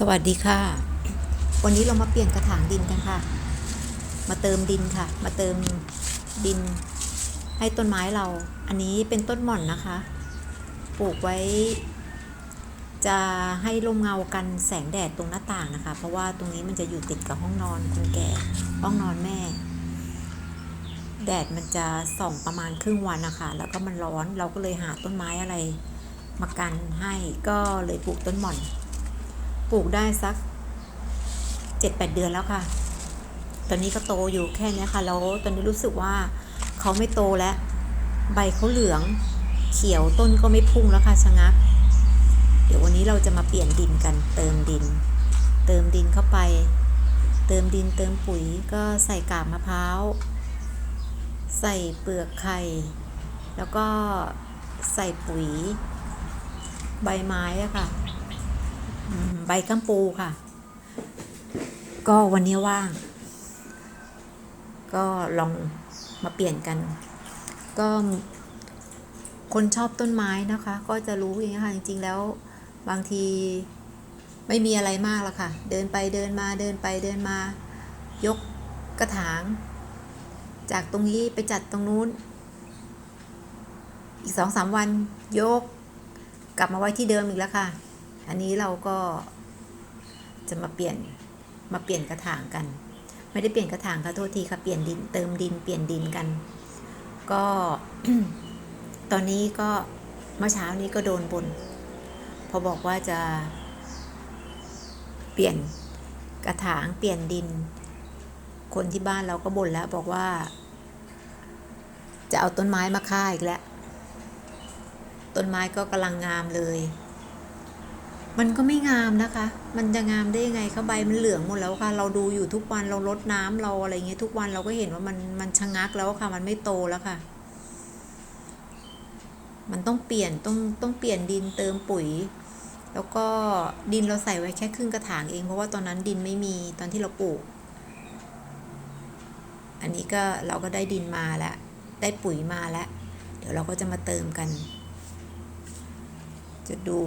สวัสดีค่ะ วันนี้เรามาเปลี่ยนกระถางดินกันค่ะ มาเติมดินค่ะ มาเติมดิน ให้ต้นไม้เรา อันนี้เป็นต้นหม่อนนะคะ ปลูกไว้ จะให้ร่มเงากันแสงแดดตรงหน้าต่างนะคะ เพราะว่าตรงนี้มันจะอยู่ติดกับห้องนอนคนแก่ ห้องนอนแม่ แดดมันจะส่องประมาณครึ่งวันนะคะ แล้วก็มันร้อน เราก็เลยหาต้นไม้อะไร มากันให้ ก็เลยปลูกต้นหม่อน ปลูกได้สักเจ็ดแปดเดือนแล้วค่ะ ตอนนี้ก็โตอยู่แค่นี้ค่ะ แล้วตอนนี้รู้สึกว่าเขาไม่โตแล้ว ใบเขาเหลือง เขียวต้นก็ไม่พุ่งแล้วค่ะชะงัก เดี๋ยววันนี้เราจะมาเปลี่ยนดินกัน เติมดิน เติมดินเข้าไป เติมดินเติมปุ๋ยก็ใส่กาบมะพร้าว ใส่เปลือกไข่ แล้วก็ใส่ปุ๋ย ใบไม้อะค่ะ ใบกัมปูค่ะ ก็วันนี้ว่าง ก็ลองมาเปลี่ยนกัน ก็คนชอบต้นไม้นะคะ ก็จะรู้อย่างนี้ค่ะจริง ๆ แล้วบางทีไม่มีอะไรมากหรอกค่ะ เดินไปเดินมาเดินไปเดินมา ยกกระถาง จากตรงนี้ไปจัดตรงนู้น อีกสองสามวันยก กลับมาไว้ที่เดิมอีกแล้วค่ะ อันนี้เราก็จะมาเปลี่ยนมาเปลี่ยนกระถางกัน ไม่ได้เปลี่ยนกระถางค่ะโทษทีค่ะเปลี่ยนดินเติมดินเปลี่ยนดินกัน ก็ตอนนี้ก็เมื่อเช้านี้ก็โดนบน พอบอกว่าจะเปลี่ยนกระถางเปลี่ยนดิน คนที่บ้านเราก็บ่นแล้วบอกว่า จะเอาต้นไม้มาฆ่าอีกแล้ว ต้นไม้ก็กำลังงามเลย มันก็ไม่งามนะคะ มันจะงามได้ยังไงคะใบมันเหลืองหมดแล้วค่ะ เราดูอยู่ทุกวันเราลดน้ำเราอะไรเงี้ยทุกวันเราก็เห็นว่ามันมันชะงักแล้วค่ะ มันไม่โตแล้วค่ะ มันต้องเปลี่ยนต้องต้องเปลี่ยนดินเติมปุ๋ย แล้วก็ดินเราใส่ไว้แค่ครึ่งกระถางเองเพราะว่าตอนนั้นดินไม่มีตอนที่เราปลูก อันนี้ก็เราก็ได้ดินมาแล้ว ได้ปุ๋ยมาแล้ว เดี๋ยวเราก็จะมาเติมกัน จะดู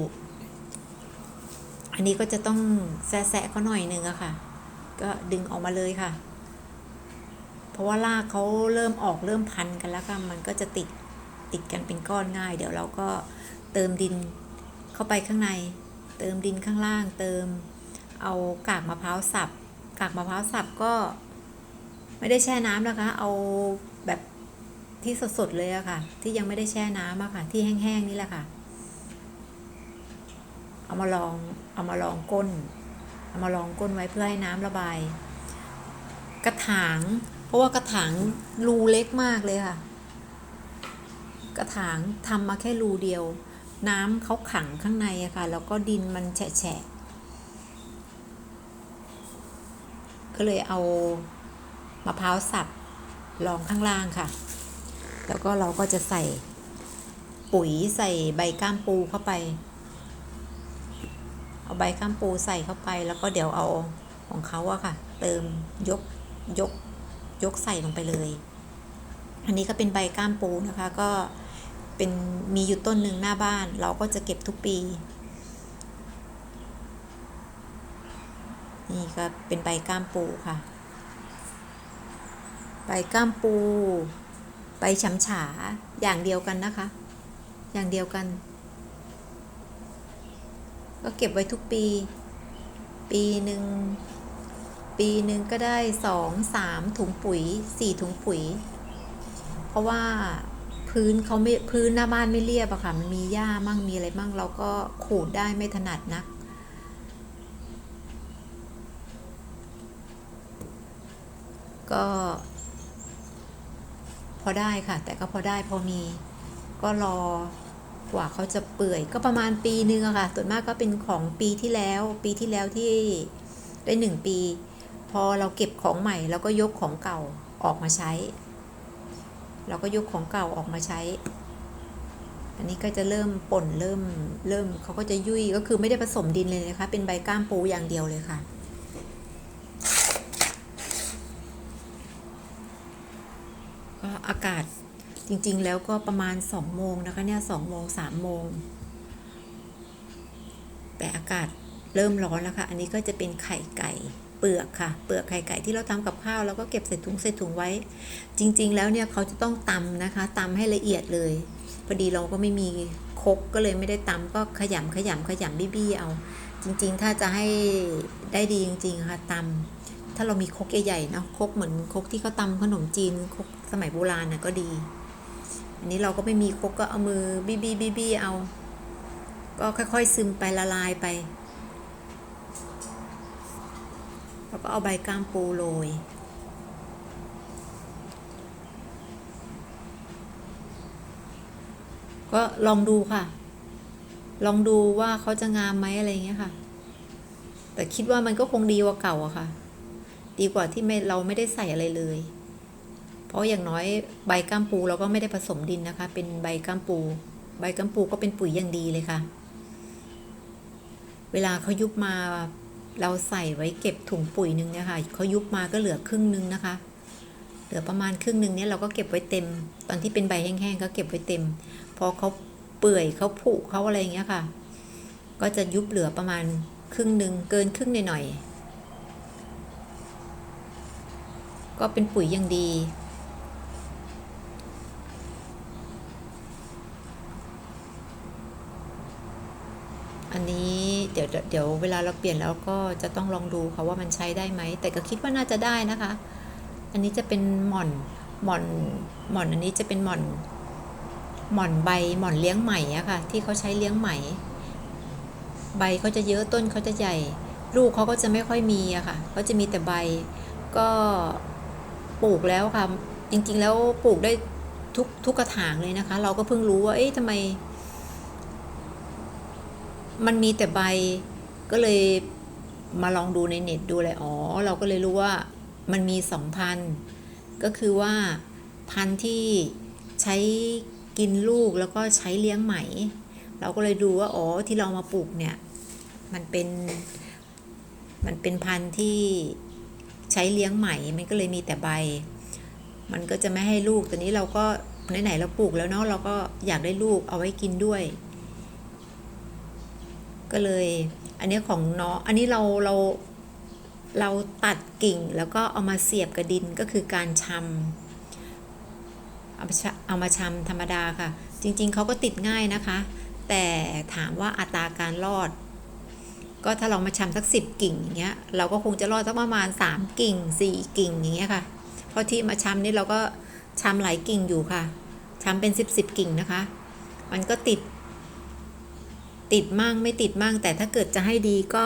อันนี้ก็จะต้องแซะเขาหน่อยนึงอะค่ะ ก็ดึงออกมาเลยค่ะ เพราะว่ารากเขาเริ่มออกเริ่มพันกันแล้วค่ะมันก็จะติดติดกันเป็นก้อนง่าย เดี๋ยวเราก็เติมดินเข้าไปข้างใน เติมดินข้างล่าง เติมเอากากมะพร้าวสับ กากมะพร้าวสับก็ไม่ได้แช่น้ำนะคะ เอาแบบที่สดๆเลยอะค่ะ ที่ยังไม่ได้แช่น้ำอะค่ะ ที่แห้งๆนี่แหละค่ะ เอามาลอง เอามาลองก้น เอามาลองก้นไว้เพื่อให้น้ำระบาย กระถาง เพราะว่ากระถางรูเล็กมากเลยค่ะ กระถางทำมาแค่รูเดียว น้ำเขาขังข้างในอะค่ะ แล้วก็ดินมันแฉะก็เลยเอามะพร้าวสับรองข้างล่างค่ะ แล้วก็เราก็จะใส่ปุ๋ยใส่ใบก้ามปูเข้าไป เอาใบข้ามปูใส่เข้าไป แล้วก็เดี๋ยวเอาของเขาอะค่ะ เติมยกยกยกใส่ลงไปเลย อันนี้ก็เป็นใบก้ามปูนะคะ ก็เป็นมีอยู่ต้นหนึ่งหน้าบ้าน เราก็จะเก็บทุกปี นี่ก็เป็นใบก้ามปูค่ะ ใบก้ามปู ใบฉำฉาอย่างเดียวกันนะคะ อย่างเดียวกัน ก็เก็บไว้ทุกปี ปีหนึ่งปีหนึ่งก็ได้สองสามถุงปุ๋ยสี่ถุงปุ๋ย เพราะว่าพื้นเขาไม่พื้นหน้าบ้านไม่เรียบอะค่ะมันมีหญ้ามั่งมีอะไรมั่งเราก็ขูดได้ไม่ถนัดนัก ก็ พอได้ค่ะ แต่ก็พอได้พอมี ก็รอ กว่าเขาจะเปื่อยก็ประมาณปีนึงอะค่ะ ส่วนมากก็เป็นของปีที่แล้ว ปีที่แล้วที่ได้หนึ่งปี พอเราเก็บของใหม่เราก็ยกของเก่าออกมาใช้ เราก็ยกของเก่าออกมาใช้ อันนี้ก็จะเริ่มป่นเริ่มเริ่มเขาก็จะยุ่ยก็คือไม่ได้ผสมดินเลยนะคะ เป็นใบก้ามปูอย่างเดียวเลยค่ะก็อากาศ จริงๆ แล้วก็ประมาณสองโมงนะคะเนี่ยสองโมงสามโมง แต่อากาศเริ่มร้อนแล้วค่ะ อันนี้ก็จะเป็นไข่ไก่เปลือกค่ะ เปลือกไข่ไก่ที่เราทำกับข้าวแล้วก็เก็บใส่ถุงใส่ถุงไว้ จริง ๆ แล้วเนี่ยเขาจะต้องตำนะคะตำให้ละเอียดเลย พอดีเราก็ไม่มีคกก็เลยไม่ได้ตำก็ขยำขยำขยำบี้ๆเอา จริง ๆ ถ้าจะให้ได้ดีจริง ๆ ค่ะตำถ้าเรามีคกใหญ่ๆเนาะคกเหมือนคกที่เขาตำขนมจีนคกสมัยโบราณน่ะก็ดี อันนี้เราก็ไม่มีครกก็เอามือบี้บี้บี้บี้เอา ก็ค่อยๆซึมไปละลายไปแล้วก็เอาใบก้ามปูโรยก็ลองดูค่ะ ลองดูว่าเขาจะงามไหมอะไรเงี้ยค่ะ แต่คิดว่ามันก็คงดีกว่าเก่าอะค่ะ ดีกว่าที่ไม่เราไม่ได้ใส่อะไรเลย เพราะอย่างน้อยใบก้ามปูเราก็ไม่ได้ผสมดินนะคะ เป็นใบก้ามปู ใบก้ามปูก็เป็นปุ๋ยอย่างดีเลยค่ะ เวลาเขายุบมาเราใส่ไว้เก็บถุงปุ๋ยหนึ่งเนี่ยค่ะเขายุบมาก็เหลือครึ่งนึงนะคะ เหลือประมาณครึ่งนึงเนี่ยเราก็เก็บไว้เต็ม ตอนที่เป็นใบแห้งๆก็เก็บไว้เต็ม พอเขาเปื่อยเขาผุเขาอะไรอย่างเงี้ยค่ะ ก็จะยุบเหลือประมาณครึ่งหนึ่งเกินครึ่งหน่อยๆก็เป็นปุ๋ยอย่างดี อันนี้เดี๋ยวเดี๋ยวเวลาเราเปลี่ยนแล้วก็จะต้องลองดูค่ะว่ามันใช้ได้ไหม แต่ก็คิดว่าน่าจะได้นะคะ อันนี้จะเป็นหม่อนหม่อนหม่อนอันนี้จะเป็นหม่อนหม่อนใบหม่อนเลี้ยงไหมอะค่ะ ที่เขาใช้เลี้ยงไหมใบเขาจะเยอะต้นเขาจะใหญ่ ลูกเขาก็จะไม่ค่อยมีอะค่ะเขาจะมีแต่ใบก็ปลูกแล้วค่ะ จริงๆแล้วปลูกได้ทุกทุกกระถางเลยนะคะ เราก็เพิ่งรู้ว่าเอ๊ะทำไม มันมีแต่ใบก็เลยมาลองดูในเน็ตดูเลยอ๋อ เราก็เลยรู้ว่ามันมีสองพันก็คือว่าพันที่ใช้กินลูกแล้วก็ใช้เลี้ยงไหม เราก็เลยดูว่าอ๋อที่เรามาปลูกเนี่ย มันเป็นมันเป็นพันธุ์ที่ใช้เลี้ยงไหมมันก็เลยมีแต่ใบ มันก็จะไม่ให้ลูกแต่นี้เราก็ไหนๆเราปลูกแล้วเนาะเราก็อยากได้ลูกเอาไว้กินด้วย ก็เลย อันนี้ของน้องอันนี้เราเราเราตัดกิ่งแล้วก็เอามาเสียบกระดินก็คือการชำเอามาชเอามาชำธรรมดาค่ะ จริง ๆเขาก็ติดง่ายนะคะ แต่ถามว่าอัตราการรอด ก็ถ้าเรามาชำสักสิบกิ่งอย่างเงี้ยเราก็คงจะรอดสักประมาณสามกิ่งสี่กิ่งอย่างเงี้ยค่ะ เพราะที่มาชำนี่เราก็ชำหลายกิ่งอยู่ค่ะชำเป็นสิบสิบกิ่งนะคะ มันก็ติด ติดมั่งไม่ติดมั่ง แต่ถ้าเกิดจะให้ดีก็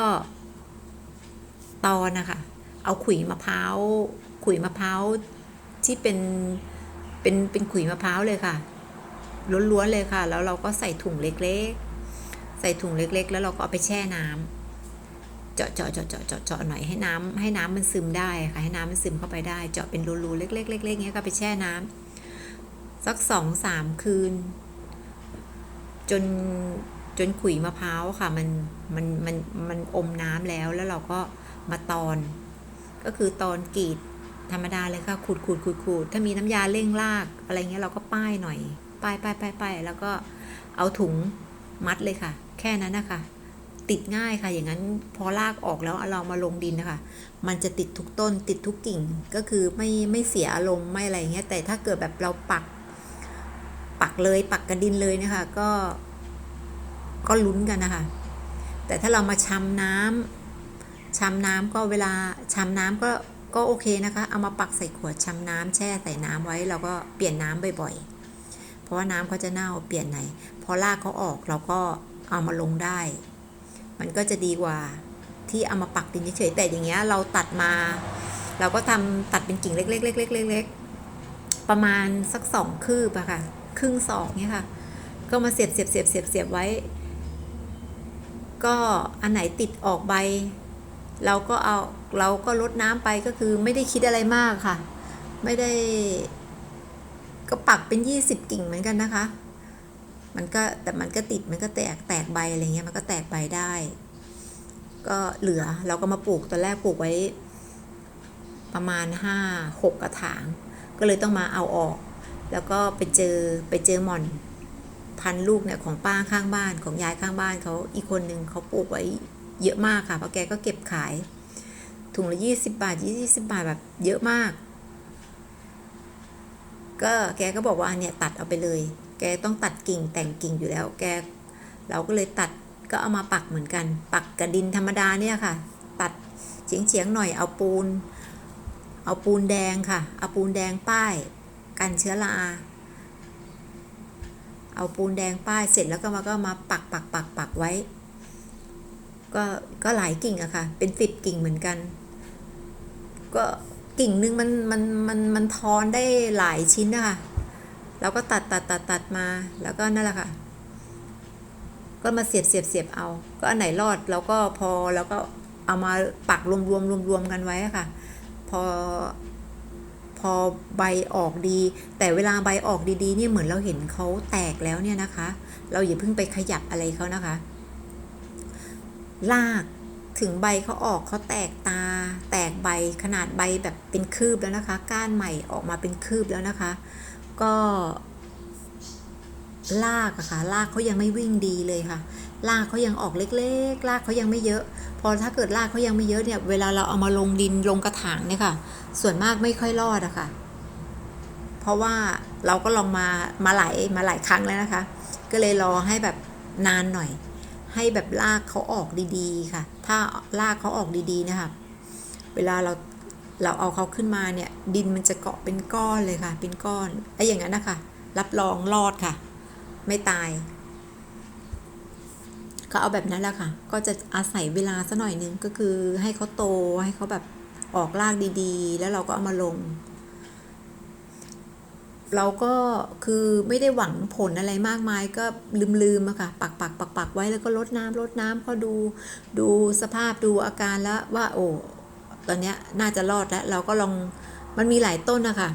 ตอนนะคะ เอาขุยมะพร้าวขุยมะพร้าวที่เป็นเป็นเป็นขุยมะพร้าวเลยค่ะล้วนๆเลยค่ะ แล้วเราก็ใส่ถุงเล็กๆ ใส่ถุงเล็กๆ แล้วเราก็เอาไปแช่น้ำเจาะเจาะเจาะเจาะเจาะเจาะหน่อยให้น้ำให้น้ำมันซึมได้ค่ะ ให้น้ำมันซึมเข้าไปได้ เจาะเป็นรูๆเล็กๆเล็กๆเงี้ยก็ไปแช่น้ำสักสองสามคืน จน จนขุยมะพร้าวค่ะ มันมันมันมันอมน้ำแล้วแล้วเราก็มาตอน ก็คือตอนกรีดธรรมดาเลยค่ะขูดขูดขูดขูดถ้ามีน้ำยาเร่งราก อะไรเงี้ยเราก็ป้ายหน่อย ป้ายป้ายป้ายป้ายแล้วก็เอาถุงมัดเลยค่ะ แค่นั้นนะคะ ติดง่ายค่ะ อย่างนั้นพอรากออกแล้วอาเรามาลงดินนะคะ มันจะติดทุกต้นติดทุกกิ่ง ก็คือไม่ไม่เสียอารมณ์ไม่อะไรเงี้ย แต่ถ้าเกิดแบบเราปัก ปักเลยปักกระดินเลยนะคะ ก็ ก็ลุ้นกันนะคะ แต่ถ้าเรามาชำน้ำชำน้ำก็เวลาชำน้ำก็ก็โอเคนะคะ เอามาปักใส่ขวดชำน้ำแช่ใส่น้ำไว้เราก็เปลี่ยนน้ำบ่อยๆ เพราะว่าน้ำเขาจะเน่าเปลี่ยนไหน พอรากเขาออกเราก็เอามาลงได้ มันก็จะดีกว่าที่เอามาปักดินเฉยๆแต่อย่างเงี้ยเราตัดมา เราก็ทำตัดเป็นกิ่งเล็กๆๆๆๆประมาณสักสองคืบอะค่ะ ครึ่งศอกเนี้ยค่ะ ก็มาเสียบเสียบเสียบเสียบเสียบไว้ ก็อันไหนติดออกใบ เราก็เอาเราก็ลดน้ำไปก็คือไม่ได้คิดอะไรมากค่ะ ไม่ได้ก็ปักเป็นยี่สิบกิ่งเหมือนกันนะคะ มันก็แต่มันก็ติดมันก็แตกแตกใบอะไรเงี้ยมันก็แตกใบได้ ก็เหลือเราก็มาปลูกตอนแรกปลูกไว้ ประมาณห้าหกกระถาง ก็เลยต้องมาเอาออก แล้วก็ไปเจอไปเจอหม่อน พันลูกเนี่ยของป้าข้างบ้านของยายข้างบ้านเขาอีกคนหนึ่งเขาปลูกไว้เยอะมากค่ะเพราะแกก็เก็บขายถุงละยี่สิบบาทยี่สิบบาทแบบเยอะมาก ก็แกก็บอกว่าเนี่ยตัดเอาไปเลย แกต้องตัดกิ่งแต่งกิ่งอยู่แล้ว แกเราก็เลยตัดก็เอามาปักเหมือนกัน ปักกับดินธรรมดาเนี่ยค่ะ ตัดเฉียงเฉียงๆหน่อยเอาปูน เอาปูนแดงค่ะ เอาปูนแดงป้าย กันเชื้อรา เอาปูนแดงป้ายเสร็จแล้วก็มาก็มาปักปักปักปักไว้ ก็ก็หลายกิ่งอะค่ะ เป็นสิบกิ่งเหมือนกัน ก็กิ่งหนึงมันมันมันมันทอนได้หลายชิ้นนะคะเราก็ตัดตัดตัดตัดมาแล้วก็นั่นแหละค่ะ ก็มาเสียบเสียบเสียบเอา ก็อันไหนรอดเราก็พอแล้วก็เอามาปักรวมรวมรวมรวมกันไว้ค่ะ พอ พอใบออกดี แต่เวลาใบออกดีๆเนี่ยเหมือนเราเห็นเขาแตกแล้วเนี่ยนะคะ เราอย่าเพิ่งไปขยับอะไรเขานะคะ ลากถึงใบเขาออกเขาแตกตา แตกใบขนาดใบแบบเป็นคืบแล้วนะคะ ก้านใหม่ออกมาเป็นคืบแล้วนะคะ ก็ลากอะค่ะลากเขายังไม่วิ่งดีเลยค่ะ ลากเขายังออกเล็ก ๆ ลากเขายังไม่เยอะ พอถ้าเกิดลากเขายังไม่เยอะเนี่ย เวลาเราเอามาลงดินลงกระถางเนี่ยค่ะ ส่วนมากไม่ค่อยรอดอะค่ะ เพราะว่าเราก็ลองมามาหลายมาหลายครั้งแล้วนะคะ ก็เลยรอให้แบบนานหน่อย ให้แบบลากเขาออกดีๆ ค่ะ ถ้าลากเขาออกดีๆนะคะ เวลาเราเราเอาเขาขึ้นมาเนี่ย ดินมันจะเกาะเป็นก้อนเลยค่ะ เป็นก้อนไอ้อย่างนั้นนะคะรับรองรอดค่ะ ไม่ตาย ก็เอาแบบนั้นแหละค่ะ ก็จะอาศัยเวลาสักหน่อยนึงก็คือให้เขาโตให้เขาแบบออกรากดีๆ แล้วเราก็เอามาลง เราก็คือไม่ได้หวังผลอะไรมากมายก็ลืมๆอะค่ะ ปักปักปักปักไว้แล้วก็ลดน้ำลดน้ำเขาดูดูสภาพดูอาการแล้วว่าโอ้ตอนเนี้ยน่าจะรอดแล้ว เราก็ลองมันมีหลายต้นนะคะ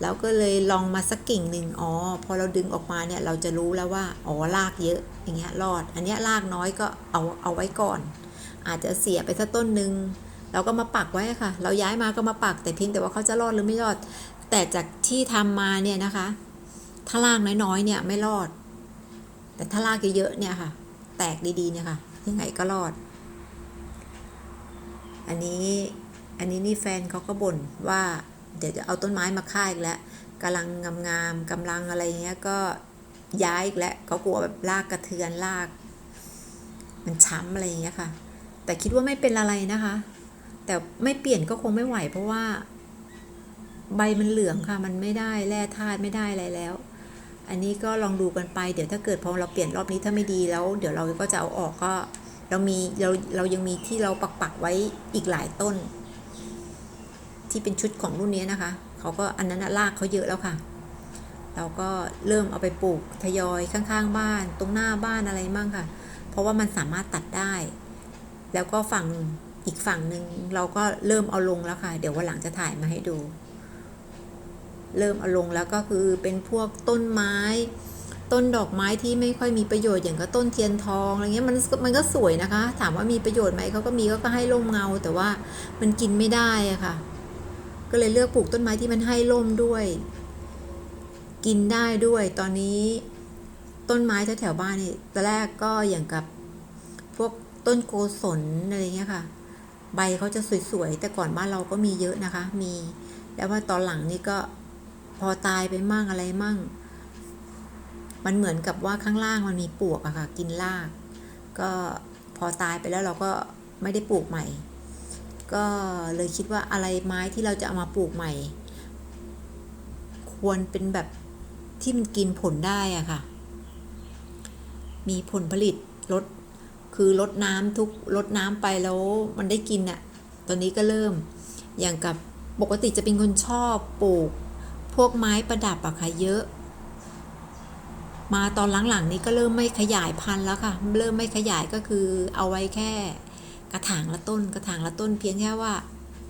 แล้วก็เลยลองมาสักกิ่งหนึ่งอ๋อ พอเราดึงออกมาเนี่ยเราจะรู้แล้วว่า อ๋อรากเยอะ อย่างเงี้ยรอด อันเนี้ยรากน้อยก็เอาเอาไว้ก่อน อาจจะเสียไปสักต้นหนึ่งเราก็มาปักไว้ค่ะ เราย้ายมาก็มาปัก แต่เพียงแต่ว่าเขาจะรอดหรือไม่รอด แต่จากที่ทำมาเนี่ยนะคะ ถ้ารากน้อยๆเนี่ยไม่รอด แต่ถ้ารากเยอะๆเนี่ยค่ะ แตกดีๆเนี่ยค่ะ ยังไงก็รอด อันนี้ อันนี้นี่แฟนเขาก็บ่นว่า เดี๋ยวจะเอาต้นไม้มาค่าอีกแล้วกำลังงามๆกำลังอะไรเงี้ยก็ย้ายอีกแล้วเขากลัวแบบรากกระเทือนราก มันช้ำอะไรเงี้ยค่ะ แต่คิดว่าไม่เป็นอะไรนะคะ แต่ไม่เปลี่ยนก็คงไม่ไหว เพราะว่า ใบมันเหลืองค่ะ มันไม่ได้แร่ธาตุไม่ได้อะไรแล้ว อันนี้ก็ลองดูกันไปเดี๋ยวถ้าเกิดพอเราเปลี่ยนรอบนี้ถ้าไม่ดีแล้ว เดี๋ยวเราก็จะเอาออกก็เรามีเราเรายังมีที่เราปักปักๆไว้อีกหลายต้น ที่เป็นชุดของรุ่นนี้นะคะเขาก็อันนั้นนะรากเขาเยอะแล้วค่ะ เราก็เริ่มเอาไปปลูกทยอยข้างๆ บ้าน ตรงหน้าบ้านอะไรมั่งค่ะ เพราะว่ามันสามารถตัดได้ แล้วก็ฝั่งอีกฝั่งหนึ่งเราก็เริ่มเอาลงแล้วค่ะ เดี๋ยววันหลังจะถ่ายมาให้ดู เริ่มเอาลงแล้วก็คือเป็นพวกต้นไม้ ต้นดอกไม้ที่ไม่ค่อยมีประโยชน์อย่างก็ต้นเทียนทองอะไรเงี้ยมันมันก็สวยนะคะ ถามว่ามีประโยชน์ไหมเขาก็มีก็ให้ร่มเงา แต่ว่ามันกินไม่ได้อะค่ะ ก็เลยเลือกปลูกต้นไม้ที่มันให้ร่มด้วย กินได้ด้วย ตอนนี้ต้นไม้แถวบ้านนี่ตอนแรกก็อย่างกับพวกต้นโกศลอะไรเงี้ยค่ะ ใบเขาจะสวยๆ แต่ก่อนบ้านเราก็มีเยอะนะคะ มี แล้วว่าตอนหลังนี่ก็พอตายไปมั่งอะไรมั่ง มันเหมือนกับว่าข้างล่างมันมีปวกอะค่ะ กินราก ก็พอตายไปแล้วเราก็ไม่ได้ปลูกใหม่ ก็เลยคิดว่าอะไรไม้ที่เราจะเอามาปลูกใหม่ ควรเป็นแบบที่มันกินผลได้อะค่ะ มีผลผลิตลดคือลดน้ำทุกลดน้ำไปแล้วมันได้กินอะตอนนี้ก็เริ่ม อย่างกับปกติจะเป็นคนชอบปลูก พวกไม้ประดับอะค่ะเยอะ มาตอนหลังๆนี้ก็เริ่มไม่ขยายพันธุ์แล้วค่ะ เริ่มไม่ขยายก็คือเอาไว้แค่ กระถางละต้น กระถางละต้นเพียงแค่ว่า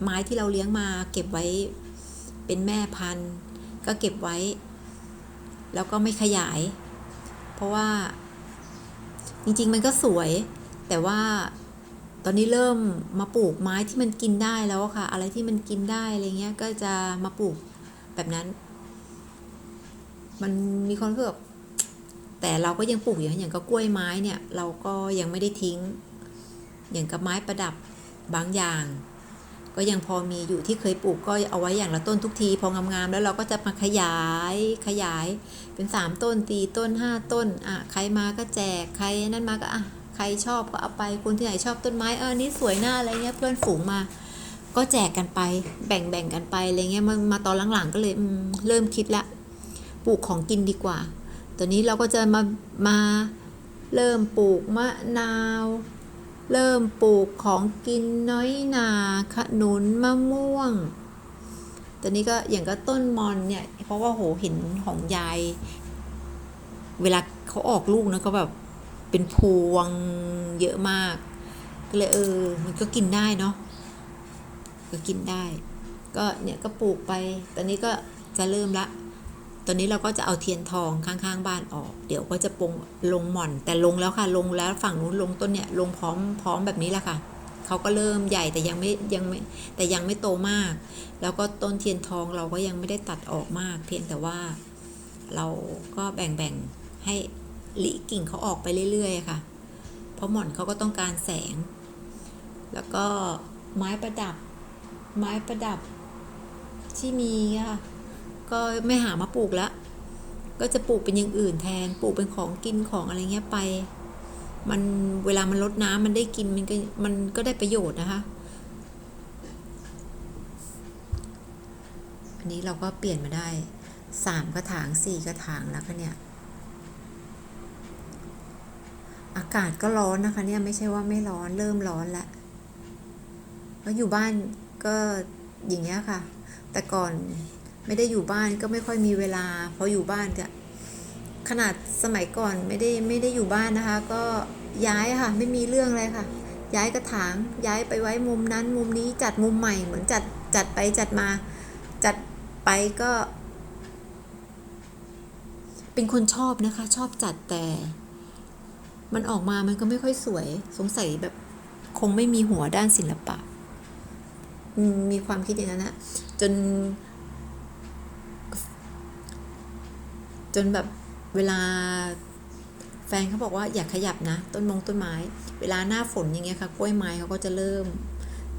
ไม้ที่เราเลี้ยงมา เก็บไว้เป็นแม่พันธุ์ ก็เก็บไว้ แล้วก็ไม่ขยาย เพราะว่า จริงๆมันก็สวย แต่ว่าตอนนี้เริ่มมาปลูกไม้ที่มันกินได้แล้วค่ะ อะไรที่มันกินได้อะไรเงี้ย ก็จะมาปลูกแบบนั้น มันมีคนก็แบบแต่เราก็ยังปลูกอยู่นะอย่างก็กล้วยไม้เนี่ย เราก็ยังไม่ได้ทิ้ง อย่างกับไม้ประดับบางอย่าง ก็ยังพอมีอยู่ที่เคยปลูกก็เอาไว้อย่างละต้นทุกที พองามๆแล้วเราก็จะมาขยายขยายเป็นสามต้นตีต้นห้าต้นอะใครมาก็แจกใครนั่นมาก็อะใครชอบก็เอาไปคนที่ไหนชอบต้นไม้เออนี่สวยหน้าอะไรเงี้ยเพื่อนฝูงมา ก็แจกกันไป แบ่งแบ่งกันไปอะไรเงี้ยมามาตอนหลังๆก็เลยเริ่มคิดละปลูกของกินดีกว่าตอนนี้เราก็จะมามาเริ่มปลูกมะนาว เริ่มปลูกของกินน้อยนาขนุนมะม่วงตอนนี้ก็อย่างก็ต้นมอนเนี่ย เพราะว่าโหเห็นของยาย เวลาเขาออกลูกนะก็แบบเป็นพวงเยอะมาก ก็เลยเออ มันก็กินได้เนาะก็กินได้ ก็เนี่ยก็ปลูกไป ตอนนี้ก็จะเริ่มละ ตอนนี้เราก็จะเอาเทียนทองข้างๆ บ้านออก เดี๋ยวก็จะปงลงหม่อน แต่ลงแล้วค่ะ ลงแล้วฝั่งนู้นลงต้นเนี่ยลงพร้อมพร้อมแบบนี้แหละค่ะเขาก็เริ่มใหญ่แต่ยังไม่ยังไม่แต่ยังไม่โตมาก แล้วก็ต้นเทียนทองเราก็ยังไม่ได้ตัดออกมาก เพียงแต่ว่าเราก็แบ่งๆให้หลีกิ่งเขาออกไปเรื่อยๆค่ะ เพราะหม่อนเขาก็ต้องการแสง แล้วก็ไม้ประดับ ไม้ประดับที่มีค่ะ ก็ไม่หามาปลูกแล้วก็จะปลูกเป็นอย่างอื่นแทน ปลูกเป็นของกินของอะไรเงี้ยไป มันเวลามันลดน้ำมันได้กินมันก็มันก็ได้ประโยชน์นะคะ อันนี้เราก็เปลี่ยนมาได้สามกระถางสี่กระถางแล้วค่ะเนี่ย อากาศก็ร้อนนะคะเนี่ยไม่ใช่ว่าไม่ร้อนเริ่มร้อนแล้วก็อยู่บ้านก็อย่างเงี้ยค่ะ แต่ก่อน ไม่ได้อยู่บ้านก็ไม่ค่อยมีเวลาพออยู่บ้านก็ขนาดสมัยก่อนไม่ได้ไม่ได้อยู่บ้านนะคะ ก็ย้ายค่ะ ไม่มีเรื่องอะไรค่ะ ย้ายกระถางย้ายไปไว้มุมนั้น มุมนี้จัดมุมใหม่เหมือนจัดจัดไปจัดมา จัดไปก็ เป็นคนชอบนะคะ ชอบจัดแต่ มันออกมามันก็ไม่ค่อยสวยสงสัยแบบคงไม่มีหัวด้านศิลปะมมีความคิดอย่างนั้นนะจน จนแบบเวลาแฟนเขาบอกว่าอยากขยับนะ ต้นมงต้นไม้ เวลาหน้าฝนอย่างเงี้ยค่ะกล้วยไม้เขาก็จะเริ่ม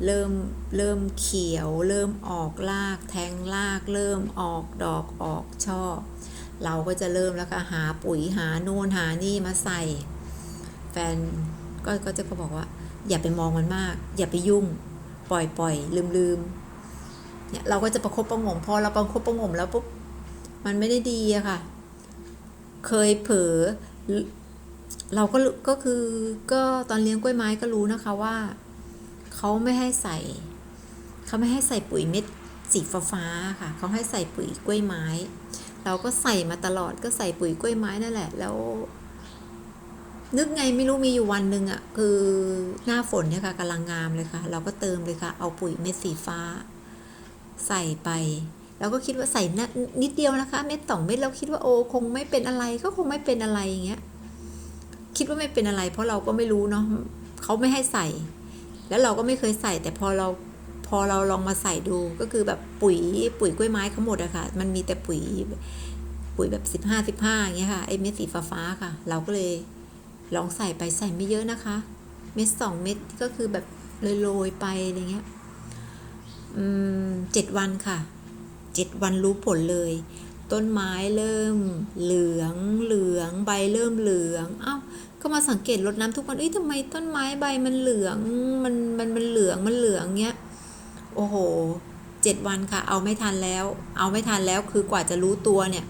เริ่มเริ่มเขียว เริ่มออกราก แทงราก เริ่มออกดอกออกช่อ เราก็จะเริ่มแล้วก็หาปุ๋ยหาโน่นหานี่มาใส่ แฟนก็ก็จะก็บอกว่า อย่าไปมองมันมาก อย่าไปยุ่ง ปล่อยปล่อยลืมลืมเนี่ยเราก็จะประคบประงมพอเราประคบประงมแล้วปุ๊บมันไม่ได้ดีอะค่ะ เคยเผลอเราก็ก็คือก็ตอนเลี้ยงกล้วยไม้ก็รู้นะคะว่าเขาไม่ให้ใส่เขาไม่ให้ใส่ปุ๋ยเม็ดสีฟ้าๆค่ะเขาให้ใส่ปุ๋ยกล้วยไม้ เราก็ใส่มาตลอดก็ใส่ปุ๋ยกล้วยไม้นั่นแหละ แล้ว นึกไงไม่รู้มีอยู่วันหนึ่งอะคือหน้าฝนเนี่ยค่ะกำลังงามเลยค่ะ เราก็เติมเลยค่ะ เอาปุ๋ยเม็ดสีฟ้า ใส่ไป เราก็คิดว่าใส่นนิดเดียวนะคะ เม็ดสองเม็ดเราคิดว่าโอ้คงไม่เป็นอะไรก็คงไม่เป็นอะไรอย่างเงี้ยคิดว่าไม่เป็นอะไร เพราะเราก็ไม่รู้เนาะเขาไม่ให้ใส่ แล้วเราก็ไม่เคยใส่ แต่พอเราพอเราลองมาใส่ดูก็คือแบบปุ๋ยปุ๋ยกล้วยไม้เขาหมดอะค่ะ มันมีแต่ปุ๋ยปุ๋ยแบบสิบห้าสิบห้าอย่างเงี้ยค่ะไอ้เม็ดสีฟ้าๆค่ะ เราก็เลยลองใส่ไปใส่ไม่เยอะนะคะ เม็ดสองเม็ดก็คือแบบโรยๆไปอะไรเงี้ยอืมเจ็ดวันค่ะ เจ็ดวันรู้ผลเลย ต้นไม้เริ่มเหลืองเหลืองใบเริ่มเหลืองเอ้าก็มาสังเกตรดน้ำทุกวันเอ้ยทำไมต้นไม้ใบมันเหลืองมันมันมันเหลืองมันเหลืองเงี้ยโอ้โหเจ็ดวันค่ะ เอาไม่ทันแล้ว เอาไม่ทันแล้วคือกว่าจะรู้ตัวเนี่ย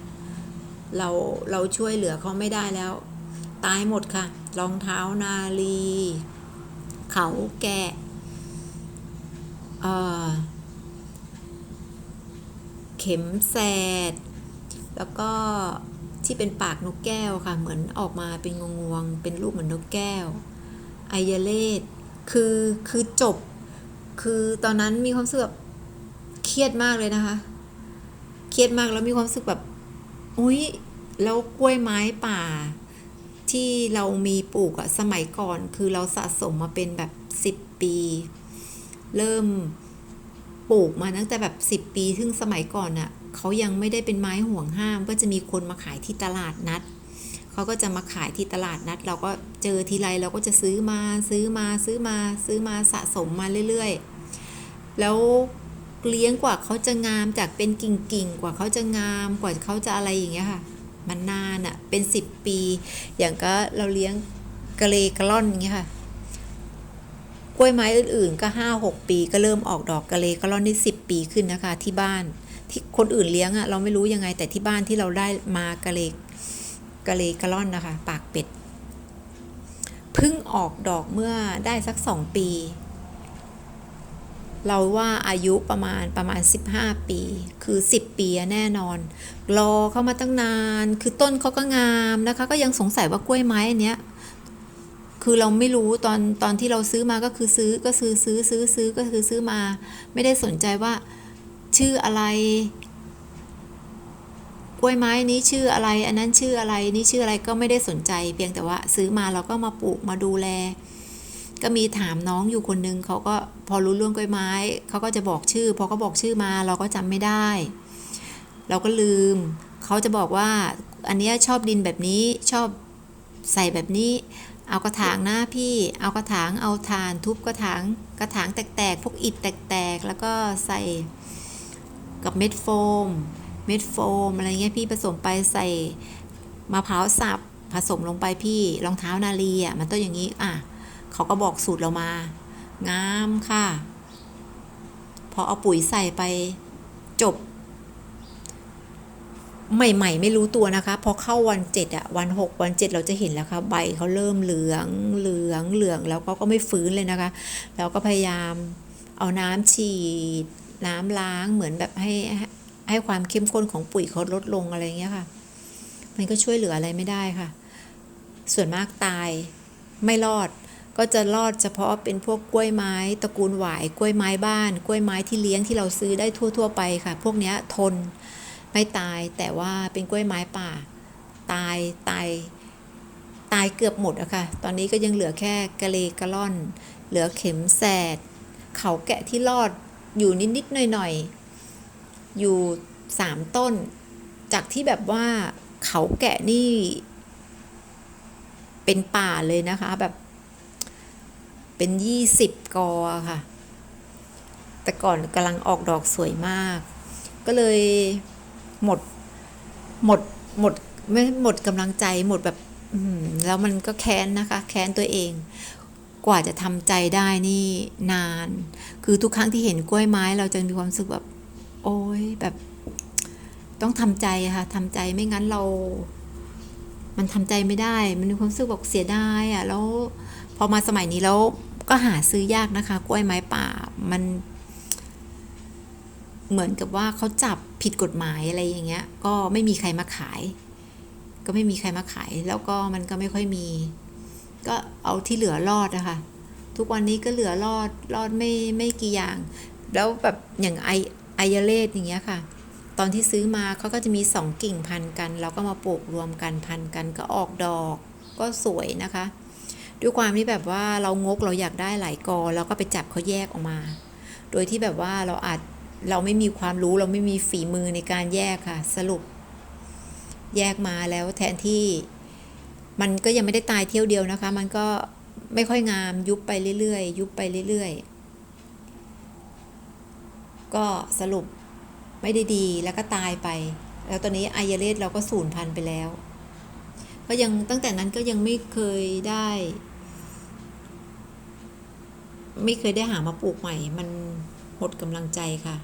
เราเราช่วยเหลือเขาไม่ได้แล้ว ตายหมดค่ะ รองเท้านาลี เขาแกะเเข็มแสด แล้วก็ที่เป็นปากนกแก้วค่ะ เหมือนออกมาเป็นงวงๆเป็นรูปเหมือนนกแก้วไอยเลศคือคือจบ คือตอนนั้นมีความรู้สึกแบบเครียดมากเลยนะคะ เครียดมากแล้วมีความรู้สึกแบบ อุ้ยแล้วกล้วยไม้ป่า ที่เรามีปลูกอะสมัยก่อน คือเราสะสมมาเป็นแบบสิบปี เริ่ม ลูกมาตั้งแต่แบบสิบปีซึ่งสมัยก่อนอะเขายังไม่ได้เป็นไม้ห่วงห้าม ก็จะมีคนมาขายที่ตลาดนัดเขาก็จะมาขายที่ตลาดนัด เราก็เจอทีไรเราก็จะซื้อมาซื้อมาซื้อมาซื้อมาสะสมมาเรื่อยๆ แล้วเลี้ยงกว่าเขาจะงามจากเป็นกิ่งๆ กว่าเขาจะงามกว่าเขาจะอะไรอย่างเงี้ยค่ะ มันนานอะ่ะเป็นสิบปี อย่างก็เราเลี้ยงกะเลกะล่อนอย่างเงี้ยค่ะ กล้วยไม้อื่นๆ ก็ห้าหกปีก็เริ่มออกดอกกะเลกะล่อนได้สิบปีขึ้นนะคะ ที่บ้าน ที่คนอื่นเลี้ยงอะเราไม่รู้ยังไงแต่ที่บ้านที่เราได้มากะเลกะเลกะล่อนนะคะ ปากเป็ดเพิ่งออกดอกเมื่อได้สักสองปี เราว่าอายุประมาณประมาณ 15 ปี คือ 10 ปีแน่นอน รอเข้ามาตั้งนาน คือต้นเขาก็งามนะคะ ก็ยังสงสัยว่ากล้วยไม้อันเนี้ย คือเราไม่รู้ตอนตอนที่เราซื้อมาก็คือซื้อก็ซื้อซื้อซื้อซื้อก็คือซื้อมา ไม่ได้สนใจว่า ชื่ออะไร กล้วยไม้นี้ชื่ออะไร อันนั้นชื่ออะไรนี่ชื่ออะไรก็ไม่ได้สนใจ เพียงแต่ว่า ซื้อมาเราก็มาปลูกมาดูแล ก็มีถามน้องอยู่คนนึงเขาก็พอรู้เรื่องกล้วยไม้เขาก็จะบอกชื่อพอเขาบอกชื่อมาเราก็จำไม่ได้ เราก็ลืมเขาจะบอกว่า อันนี้ชอบดินแบบนี้ชอบใส่แบบนี้ เอากระถางหน้าพี่ เอากระถางเอาทานทุบกระถางกระถางแตกๆพวกอิฐแตกๆ แล้วก็ใส่กับเม็ดโฟม เม็ดโฟมอะไรเงี้ยพี่ผสมไปใส่มะพร้าวสับผสมลงไปพี่รองเท้านาลีอะมันต้องอย่างนี้อะเขาก็บอกสูตรเรามา งามค่ะ พอเอาปุ๋ยใส่ไปจบ ใหม่ ๆ ไม่รู้ตัวนะคะ พอเข้าวันเจ็ดอะวันหกวันเจ็ดเราจะเห็นแล้วค่ะใบเขาเริ่มเหลืองเหลืองเหลืองแล้วก็ก็ไม่ฟื้นเลยนะคะแล้วก็พยายามเอาน้ำฉีด น้ำล้างเหมือนแบบให้ให้ความเข้มข้นของปุ๋ยเขาลดลงอะไรเงี้ยค่ะ มันก็ช่วยเหลืออะไรไม่ได้ค่ะ ส่วนมากตายไม่รอดก็จะรอดเฉพาะเป็นพวกกล้วยไม้ตระกูลหวายกล้วยไม้บ้าน กล้วยไม้ที่เลี้ยงที่เราซื้อได้ทั่ว ๆ ไปค่ะ พวกเนี้ยทน ไม่ตายแต่ว่าเป็นกล้วยไม้ป่า ตายตายตายเกือบหมดอะค่ะ ตอนนี้ก็ยังเหลือแค่กะเลกะล่อน เหลือเข็มแสด เขาแกะที่รอดอยู่นิดๆหน่อยๆ อยู่สามต้น จากที่แบบว่าเขาแกะนี่ เป็นป่าเลยนะคะแบบ เป็นยี่สิบกอค่ะ แต่ก่อนกำลังออกดอกสวยมาก ก็เลย หมดหมดหมดไม่หมดกำลังใจหมดแบบแล้วมันก็แค้นนะคะ แค้นตัวเอง กว่าจะทำใจได้นี่นาน คือทุกครั้งที่เห็นกล้วยไม้ เราจะมีความสึกแบบ โอ้ยแบบต้องทำใจค่ะทำใจไม่งั้นเรา มันทำใจไม่ได้ มันมีความสึกบอกเสียดายอะ แล้วพอมาสมัยนี้แล้วก็หาซื้อยากนะคะ กล้วยไม้ป่ามัน เหมือนกับว่าเขาจับ ผิดกฎหมายอะไรอย่างเงี้ย ก็ไม่มีใครมาขาย ก็ไม่มีใครมาขาย แล้วก็มันก็ไม่ค่อยมี ก็เอาที่เหลือรอดอะค่ะทุกวันนี้ก็เหลือรอดรอดไม่ไม่กี่อย่าง แล้วแบบอย่างไอไอยเลสอย่างเงี้ยค่ะ ตอนที่ซื้อมาเขาก็จะมีสองกิ่งพันกัน เราก็มาปลูกรวมกันพันกันก็ออกดอก ก็สวยนะคะ ด้วยความที่แบบว่าเรางกเราอยากได้หลายกอเราก็ไปจับเขาแยกออกมา โดยที่แบบว่าเราอาจ เราไม่มีความรู้เราไม่มีฝีมือในการแยกค่ะ สรุป แยกมาแล้วแทนที่มันก็ยังไม่ได้ตายเที่ยวเดียวนะคะ มันก็ไม่ค่อยงามยุบไปเรื่อยๆ ยุบไปเรื่อยๆ ก็สรุปไม่ได้ดีแล้วก็ตายไป แล้วตอนนี้ไอยาเลสเราก็สูญพันธุ์ไปแล้ว ก็ยังตั้งแต่นั้นก็ยังไม่เคยได้ ไม่เคยได้หามาปลูกใหม่ มันหมดกำลังใจค่ะ